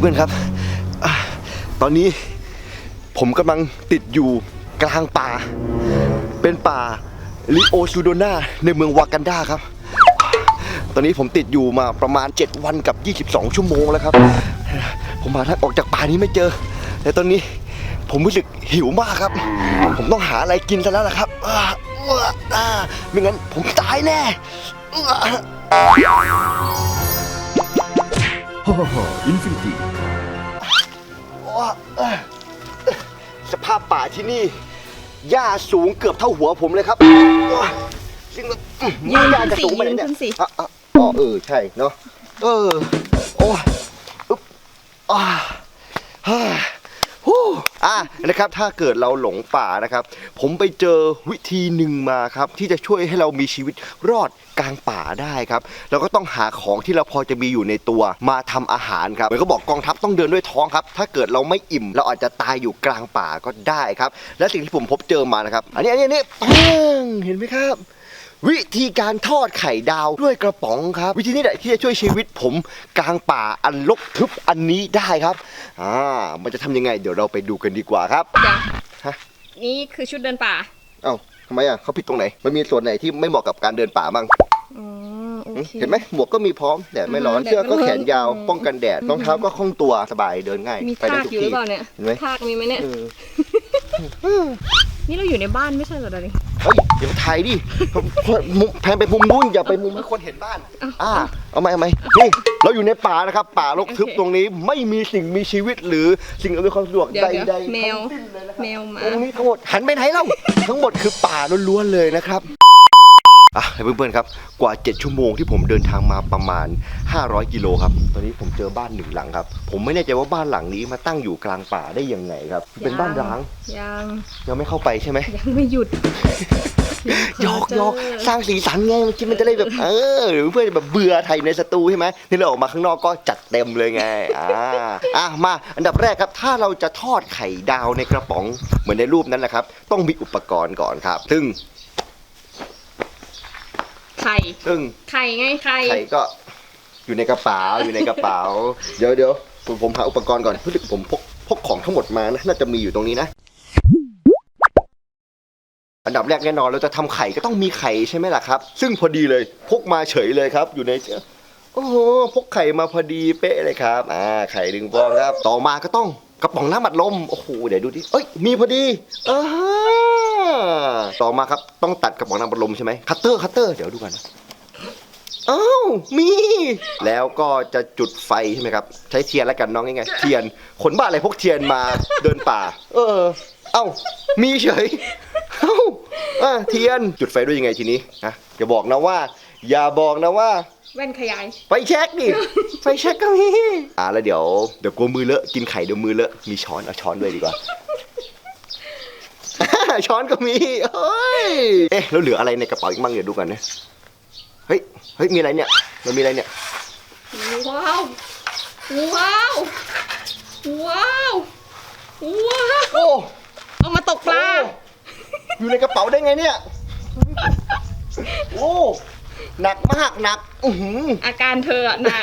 เพื่อนครับอตอนนี้ผมกำลังติดอยู่กลางป่า เป็นป่าลิโอซูโดนาในเมืองวากันดาครับ ตอนนี้ผมติดอยู่มาประมาณ 7 วันกับ 22 ชั่วโมงแล้วครับ ผมหาทางออกจากป่านี้ไม่เจอ แต่ตอนนี้ผมรู้สึกหิวมากครับ ผมต้องหาอะไรกินซะแล้วล่ะครับไม่งั้นผมตายแน่ ฮ่าฮ่าฮ่าอินฟินิตี้ว่าเอ่อสภาพป่าที่นี่ หญ้าสูงเกือบเท่าหัวผมเลยครับว้าซึ่งแบบอื้อยืนหญ้าจะสูงไปไหนยืนเนี่ยขึ้นสิ อะอะอ๋อเออ ใช่เนาะ เออ โอ้ยอึ๊บอ่าฮ่าฮู้ อะนะครับถ้าเกิดเราหลงป่านะครับ ผมไปเจอวิธีหนึ่งมาครับที่จะช่วยให้เรามีชีวิตรอดกลางป่าได้ครับเราก็ต้องหาของที่เราพอจะมีอยู่ในตัวมาทำอาหารครับเหมือนก็บอกกองทัพต้องเดินด้วยท้องครับ ถ้าเกิดเราไม่อิ่ม เราอาจจะตายอยู่กลางป่าก็ได้ครับ และสิ่งที่ผมพบเจอมานะครับ อันนี้อันนี้อันนี้ปังเห็นไหมครับ วิธีการทอดไข่ดาวด้วยกระป๋องครับ วิธีนี้แหละที่จะช่วยชีวิตผมกลางป่าอันลกทึบอันนี้ได้ครับอ่ามันจะทำยังไง เดี๋ยวเราไปดูกันดีกว่าครับ เดี๋ยวฮะ นี่คือชุดเดินป่า เอ้าทำไมอะเขาผิดตรงไหน มันมีส่วนไหนที่ไม่เหมาะกับการเดินป่าบ้างอ๋อโอเค เห็นไหมหมวกก็มีพร้อมแดดไม่ร้อนอ่าฮะเสื้อก็แดดไม่ร้อนแขนยาวอืม ป้องกันแดดรองเท้าก็คล่องตัวสบายเดินง่ายมีไปได้ทากทุกอยู่หรืที่อเปล่าเนี่ยเห็นไหมทากมีไหมเนี่ย เออนี่เราอยู่ในบ้านไม่ใช่เหรอดาริง เฮ้ยอย่ามาถ่ายดิมุมแพนไปมุมนู้นอย่าไปมุมให้คนเห็นบ้าน อ่า เอาไหมเอาไหมนี่เราอยู่ในป่านะครับ ป่ารกทึบโอเคตรงนี้ไม่มีสิ่งมีชีวิตหรือสิ่งอำนวยความสะดวกเดี๋ยวใดเดี๋ยวๆแมวทั้งสิ้นเลยนะครับแมวมาตรงนี้ทั้งหมดหันไปไหนเล่าทั้งหมดคือป่าล้วนๆเลยนะครับอะเพื่อนๆครับกว่า 7 ชั่วโมงที่ผมเดินทางมาประมาณ 500 กิโลครับ ตอนนี้ผมเจอบ้านหนึ่งหลังครับ ผมไม่แน่ใจว่าบ้านหลังนี้มาตั้งอยู่กลางป่าได้ยังไงครับ เป็นบ้านร้างยังยังไม่เข้าไปใช่ไหมยังไม่หยุด หยอกหยอกสร้างสีสันไงมันคิดมันจะได้แบบเออหรือเพื่อจะแบบเบื่อไทยในสตูใช่ไหมนี่เราออกมาข้างนอกก็จัดเต็มเลยไงอ่าอะมาอันดับแรกครับ ถ้าเราจะทอดไข่ดาวในกระป๋องเหมือนในรูปนั้นนะครับ ต้องมีอุปกรณ์ก่อนครับ ซึ่งไข่ซึ่งไข่ไงไข่ไข่ก็อยู่ในกระเป๋าอยู่ในกระเป๋า เดี๋ยวเดี๋ยวผมผมหาอุปกรณ์ก่อนรู้สึกผมพกพกของทั้งหมดมานะน่าจะมีอยู่ตรงนี้นะ อันดับแรกแน่นอนเราจะทำไข่ก็ต้องมีไข่ใช่ไหมล่ะครับ ซึ่งพอดีเลยพกมาเฉยเลยครับ อยู่ในโอ้โหพกไข่มาพอดีเป๊ะเลยครับอ่าไข่ดึงฟองครับ ต่อมาก็ต้องกระป๋องน้ำอัดลมโอ้โหเดี๋ยวดูดิเอ้ยมีพอดีอ่าต่อมาครับต้องตัดกระป๋องน้ำอัดลมใช่ไหมคัตเตอร์คัตเตอร์เดี๋ยวดูกันนะอ้าวมี แล้วก็จะจุดไฟใช่ไหมครับ ใช้เทียนแล้วกันน้องง่ายๆเทียนคนบ้าอะไรพกเทียนมาเดินป่า เออ เอ้ามีเฉย อะเทียนจุดไฟด้วยยังไงทีนี้ฮะอย่าบอกนะว่า อย่าบอกนะว่า แว่นขยาย ไฟแช็กดิไฟแช็กก็มีอ่าแล้วเดี๋ยวเดี๋ยวกลัวมือเลอะกินไข่เดี๋ยวมือเลอะมีช้อนเอาช้อนด้วยดีกว่า ช้อนก็มีเฮ้ยเอ๊ะแล้วเหลืออะไรในกระเป๋าอีกบ้างเดี๋ยวดูกันนะเฮ้ยเฮ้ยมีอะไรเนี่ยมันมีอะไรเนี่ย ว้าว ว้าว ว้าว ว้าวโอ้เอามาตกปลาอ ยู่ในกระเป๋าได้ไงเนี่ย โอ้หนักมากหนัก อือหืออาการเธออะหนัก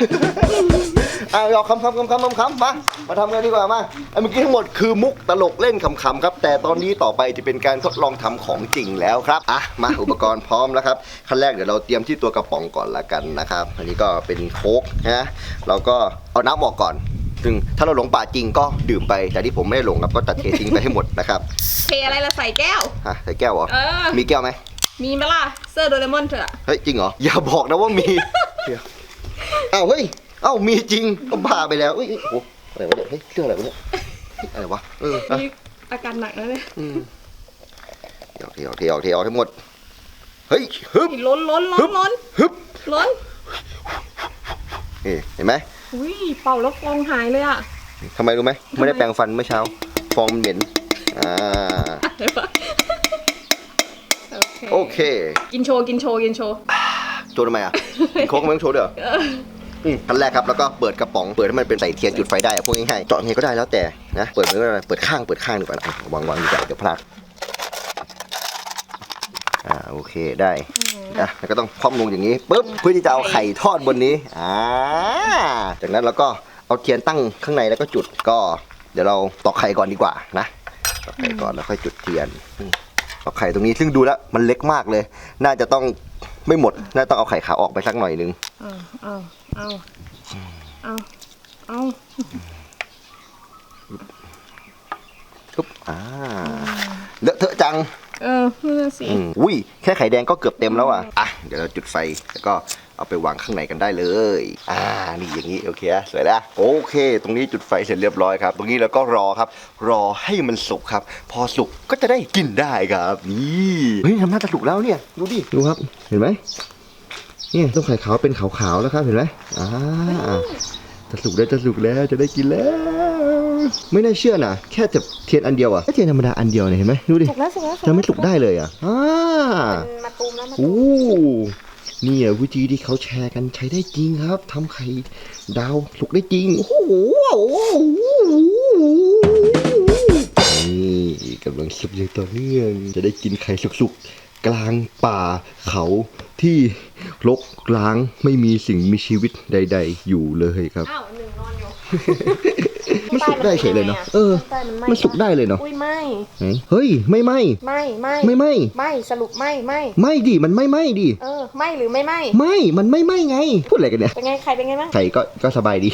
อะเอาคำคำคำคำคำคำมา มาทำกันดีกว่ามาไอ้เมื่อกี้ทั้งหมดคือมุกตลกเล่นขำๆครับ แต่ตอนนี้ต่อไปจะเป็นการทดลองทำของจริงแล้วครับ อะ มาอุปกรณ์พร้อมแล้วครับ ขั้นแรกเดี๋ยวเราเตรียมที่ตัวกระป๋องก่อนละกันนะครับ อันนี้ก็เป็นโค้กนะ เราก็เอาน้ำออกก่อน ซึ่งถ้าเราหลงป่าจริงก็ดื่มไป แต่ที่ผมไม่ได้หลงครับก็ตัดเททิ้งไปให้หมดนะครับเทอะไรละใส่แก้ว ฮะใส่แก้วเหรอ เออ มีแก้วไหมมีไหมล่ะเสื้อโดเรมอนเธออะเฮ้ยจริงเหรอ อย่าบอกนะว่ามีเดี๋ยวอ้าวเฮ้ยเอ้ามีจริงก็บ้าไปแล้วเอ้ยโอ้โหอะไรวะเนี่ยเฮ้ยเรื่องอะไรวะเนี่ยเฮ้ยอะไรวะเอออะ นี่อาการหนักนะเนี่ยอืมเทออกเทออกเทออกเทออกทั้งหมด เฮ้ยฮึบนี่ล้นล้นล้ฮึนบล้นฮึบล้นนี่เห็นไหม อุ้ยเป่าแล้วฟองหายเลยอะทำไมรู้ไหมไม่ได้แปรงฟันเมื่อเช้า ฟองมันเหม็น อ่าอะไรวะโอโอเคเค กินโชว์กินโชว์กินโชว์ โชว์ทำไมอะโค้กมันต้องโชว์ด้วยเหรอเอออืมขั้นแรกครับแล้วก็เปิดกระป๋องเปิดให้มันเป็นใส่เทียนจุดไฟได้อะพวกง่ายๆเจาะไงก็ได้แล้วแต่นะเปิดมืออะไรเปิดข้างเปิดข้างดีกว่านะอะวางวางดีกว่าเดี๋ยวพลาดอ่าโอเคได้อ่ะแล้วก็ต้องคว่ำลงอย่างนี้ปุ๊บเพื่อที่จะเอาไข่ทอดบนนี้อ่าจากนั้นเราก็เอาเอาเทียนตั้งข้างในแล้วก็จุดก็เดี๋ยวเราตอกไข่ก่อนดีกว่านะตอกไข่ก่อนแล้วค่อยจุดเทียนอืมตอกไข่ตรงนี้ซึ่งดูแล้วมันเล็กมากเลย น่าจะต้องไม่หมดน่าต้องเอาไข่ขาวออกไปสักหน่อยนึงเอาเอาเอาเอาเอาปุ๊บอ่าเลอะเทอะจัง เออนั่นนะสิอืมอุ้ยแค่ไข่แดงก็เกือบเต็มแล้วอะอะเดี๋ยวเราจุดไฟแล้วก็เอาไปวางข้างในกันได้เลย อ่านี่อย่างนี้โอเคอะสวยแล้วโอเค ตรงนี้จุดไฟเสร็จเรียบร้อยครับ ตรงนี้เราก็รอครับ รอให้มันสุกครับ พอสุกก็จะได้กินได้ครับนี่เฮ้ยทำหน้าจะสุกแล้วเนี่ยดูดิดูครับเห็นไหมเนี่ยต้มไข่ขาวเป็นขาวๆแล้วครับเห็นไหมอ่าจะสุกแล้วจะสุกแล้วจะได้กินแล้ว ไม่น่าเชื่อนะแค่จะเทียนอันเดียวอะแค่เทียนธรรมดาอันเดียวเนี่ยเห็นไหมดูดิสุกแล้วสุกแล้วจะไม่สุกได้เลยอะอ่ามันมาตูมแล้วมาตูมโอ้นี่อะวิธีที่เขาแชร์กันใช้ได้จริงครับทำไข่ดาวสุกได้จริงโอ้โหนี่กำลังสุกอย่างต่อเนื่องจะได้กินไข่สุกๆกลางป่าเขาที่รกร้างไม่มีสิ่งมีชีวิตใด ๆ อยู่เลยครับ อ้าวหนึ่งนอนอยู่ มันสุกได้เฉยเลยเนาะเออใต้มันไหมันสุกได้เลยเนาะอุ้ยไม่ไหนเฮ้ยไม่ไหมไม่ไม่ไม่ไหมไม่สรุปไม่ไม่ไม่ดิมันไม่ไหมดิเออไม่หรือไม่ไม่ไม่มันไม่ไหมไง พูดอะไรกันเนี่ยเป็นไงใครเป็นไงบ้างไข่ก็ก็สบายดี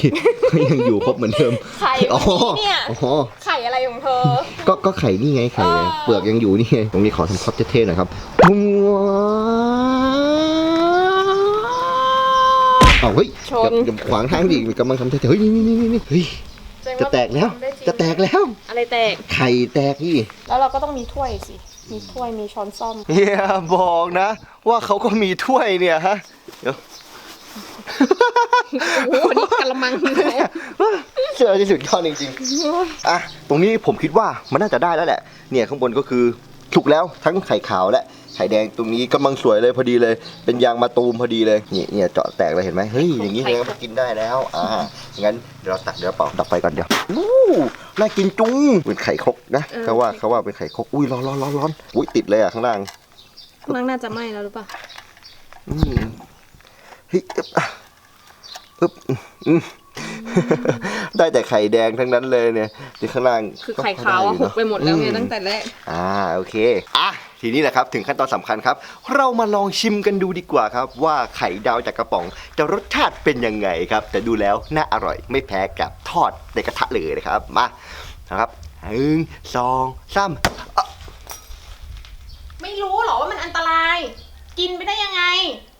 ก็ยังอยู่ครบเหมือนเดิมไข่อ๋อวันนี้เนี่ยอ๋อไข่อะไรของเธอ ก็ก็ไข่นี่ไงไข่เออเปลือกยังอยู่นี่ไงตรงนี้ขอทำครอบเท่ๆหน่อยครับเอาเฮ้ยชนอย่าอย่าขวางทางดิกำลังทำเท่ๆเฮ้ยนี่นี่นี่นี่เฮ้ย จะแตกแล้วจะแตกแล้ว อะไรแตก ไข่แตกนี่แล้วเราก็ต้องมีถ้วยสิ มีถ้วย มีช้อนซ่อม เฮียบอกนะ ว่าเขาก็มีถ้วยเนี่ยฮะเดี๋ยวโอ้โหนี่กะละมังเลยเชื่อที่สุดยอดจริงๆ อะ ตรงนี้ผมคิดว่ามันน่าจะได้แล้วแหละ เนี่ยข้างบนก็คือ สุกแล้วทั้งไข่ขาวและไข่แดงตรงนี้กำลังสวยเลยพอดีเลย เป็นยางมาตูมพอดีเลยนี่เนี่ยเจาะแตกเลยเห็นไหมเฮ้ยอย่างนี้เนี่ยมันกินได้แล้วอ่างั้นเดี๋ยวเราตักเดี๋ยวเป่าตักไฟก่อนเดี๋ยวอู้น่ากินจุ้งเป็นไข่ครกนะเขาว่าเขาว่าเป็นไข่ครกอุ้ยร้อนร้อนร้อนร้อนอุ้ยติดเลยอะข้างล่างมังน่าจะไหม้แล้วหรือเปล่าอืมเฮ้ยอึ๊บอะอึ๊บอืม ได้แต่ไข่แดงทั้งนั้นเลยเนี่ยที่ข้างล่างคือไข่ขาวอะหด้กไปหมดแล้วไงอืตั้งแต่แรก อ่าโอเคอะทีนี้แหละครับถึงขั้นตอนสำคัญครับ เรามาลองชิมกันดูดีกว่าครับ ว่าไข่ดาวจากกระป๋องจะรสชาติเป็นยังไงครับ แต่ดูแล้วน่าอร่อยไม่แพ้กับทอดในกระทะเลยนะครับมานะครับหนึ่งสองสามอะไม่รู้เหรอว่ามันอันตราย กินไปได้ยังไง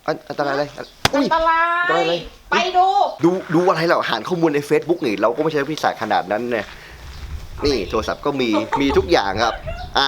อันอันตรายอะไรอันอัอุ้ยนตราอันตรายอะไร ย ไปดู ดูดูอะไรเราหานข้อมูลใน Facebook นี่เราก็ไม่ใช่พิศาจขนาดนั้นเนี่ยนี่โทรศัพท์ก็มีมีทุกอย่างครับ อะ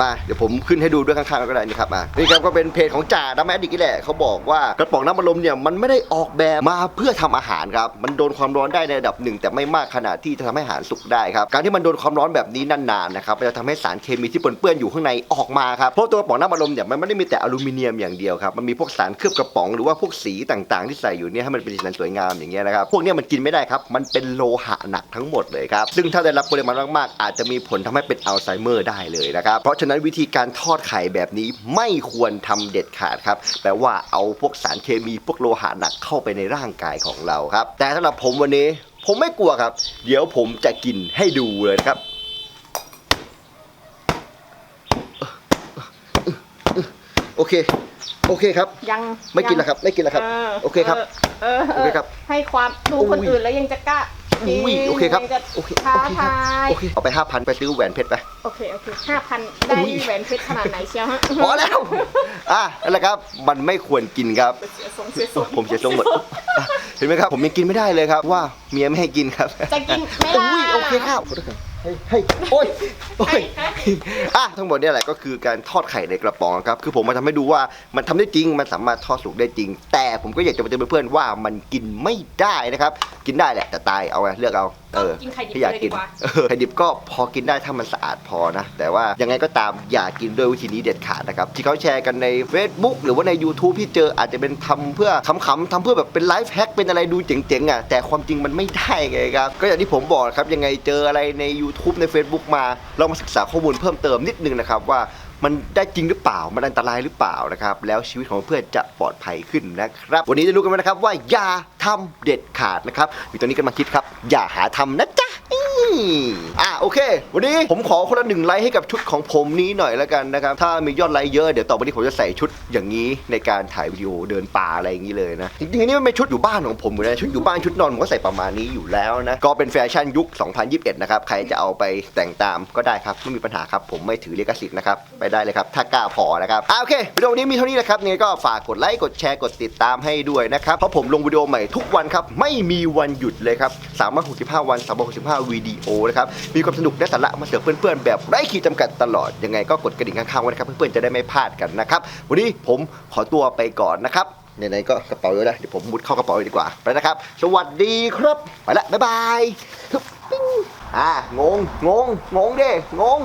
มาเดี๋ยวผมขึ้นให้ดูด้วยข้างๆก็ได้นี่ครับมานี่ครับก็เป็นเพจของจ่าดัมแมดดิกนี่แหละเขาบอกว่ากระป๋องน้ำมันลมเนี่ยมันไม่ได้ออกแบบมาเพื่อทำอาหารครับมันโดนความร้อนได้ในระดับหนึ่งแต่ไม่มากขนาดที่จะทำให้อาหารสุกได้ครับการที่มันโดนความร้อนแบบนี้นานๆนะครับมันจะทำให้สารเคมีที่ปนเปื้อนอยู่ข้างในออกมาครับเพราะตัวกระป๋องน้ำมันลมเนี่ยมันไม่ได้มีแต่อลูมิเนียมอย่างเดียวครับมันมีพวกสารเคลือบกระป๋องหรือว่าพวกสีต่างๆ ที่ใส่อยู่เนี่ยให้มันเป็นสีสันสวยงามอย่างเงี้ยนะครับพวกเนี้ยมันกินไม่ได้ครับมันเป็นโลหะหนักทั้งหมดเลยครับซึ่งถ้าได้รับปริมาณมากๆอาจจะมีผลทำให้เป็นอัลไซเมอร์ได้เลยนะครับเพราะฉะนั้นวิธีการทอดไข่แบบนี้ไม่ควรทำเด็ดขาดครับแปลว่าเอาพวกสารเคมีพวกโลหะหนักเข้าไปในร่างกายของเราครับ แต่สำหรับผมวันนี้ผมไม่กลัวครับ เดี๋ยวผมจะกินให้ดูเลยนะครับโอเค โอเคครับ ยังไม่กินแล้วครับ ไม่กินแล้วครับ โอเคครับเออโอเคครับ ให้ความดูคนอุ้ยอื่นแล้วยังจะกล้า อุ้ยโอเคครับยังจะโอเคท้าโอเคครับทายโอเคเอาไปห้าพันไปซื้อแหวนเพชรไปโอเคโอเคห้าพันได้อุ้ยแหวนเพชรขนาดไหนเชียวฮะพอแล้วอะนั่นแหละครับมันไม่ควรกินครับเสียทรงเสียทรงผมเสียทรงหมดอะเห็นไหมครับ ผมยังกินไม่ได้เลยครับ ว่าเมียไม่ให้กินครับจะกินไหมล่ะอุ้ยโอเคครับขอโทษครับเฮ้ยเฮ้ยโอ้ยโอ้ยอะทั้งหมดเนี่ยแหละก็คือการทอดไข่ในกระป๋องครับคือผมมาทำให้ดูว่ามันทำได้จริง มันสามารถทอดสุกได้จริง แต่ผมก็อยากจะมาเตือนเพื่อนๆว่ามันกินไม่ได้นะครับ กินได้แหละแต่ตายเอาไงเลือกเอาเออกินไข่ดิบที่อยากกินเลยดีกว่า เออไข่ดิบก็พอกินได้ถ้ามันสะอาดพอนะ แต่ว่ายังไงก็ตามอย่ากินด้วยวิธีนี้เด็ดขาดนะครับ ที่เขาแชร์กันใน Facebook หรือว่าใน YouTube ที่เจออาจจะเป็นทำเพื่อขำๆทำเพื่อแบบเป็นไลฟ์แฮกเป็นอะไรดูเจ๋งๆอะแต่ความจริงมันไม่ได้ไงครับ ก็อย่างที่ผมบอกครับยังไงเจออะไรใน YouTube ใน Facebook มาลองมาศึกษาข้อมูลเพิ่มเติมนิดนึงนะครับว่ามันได้จริงหรือเปล่า มันอันตรายหรือเปล่านะครับ แล้วชีวิตของเพื่อนจะปลอดภัยขึ้นนะครับ วันนี้จะรู้กันไหมนะครับว่ายาทำเด็ดขาดนะครับมีตัวนี้กันมาคิดครับ อย่าหาทำนะจ๊ะอะโอเค วันนี้ผมขอคนละหนึ่งไลค์ให้กับชุดของผมนี้หน่อยแล้วกันนะครับ ถ้ามียอดไลค์เยอะเดี๋ยวต่อไปนี้ผมจะใส่ชุดอย่างนี้ในการถ่ายวิดีโอเดินป่าอะไรอย่างนี้เลยนะจริงๆนนี้มันเป็นชุดอยู่บ้านของผมอยู่นะชุดอยู่บ้านชุดนอนผมก็ใส่ประมาณนี้อยู่แล้วนะก็เป็นแฟชั่นยุค 2021 นะครับใครจะเอาไปแต่งตามก็ได้ครับไม่มีปัญหาครับผมไม่ถือลิขสิทธิ์นะครับไปได้เลยครับถ้ากล้าพอนะครับอะโอเควิดีโอนี้มีเท่านี้นะครับงไงก็ฝากกดไลค์กดแชร์กดติดตามให้ด้วยนะครับเพราะผมลงวิดีโอใหม่ทุกวันครับ ไม่มีวันหยุดเลยครับ365 วัน 365 วิดีโอนะครับ มีความสนุกและสาระมาเสิร์ฟเพื่อนๆ แบบไร้ขีดจำกัดตลอด ยังไงก็กดกระดิ่งข้างๆไว้นะครับ เพื่อนๆ จะได้ไม่พลาดกันนะครับ วันนี้ผมขอตัวไปก่อนนะครับไหนๆก็กระเป๋าเยอะแล้วเดี๋ยวผมมุดเข้ากระเป๋าดีกว่าไปนะครับ สวัสดีครับ ไปละบ๊ายบายอ่างงงงงงเด้งง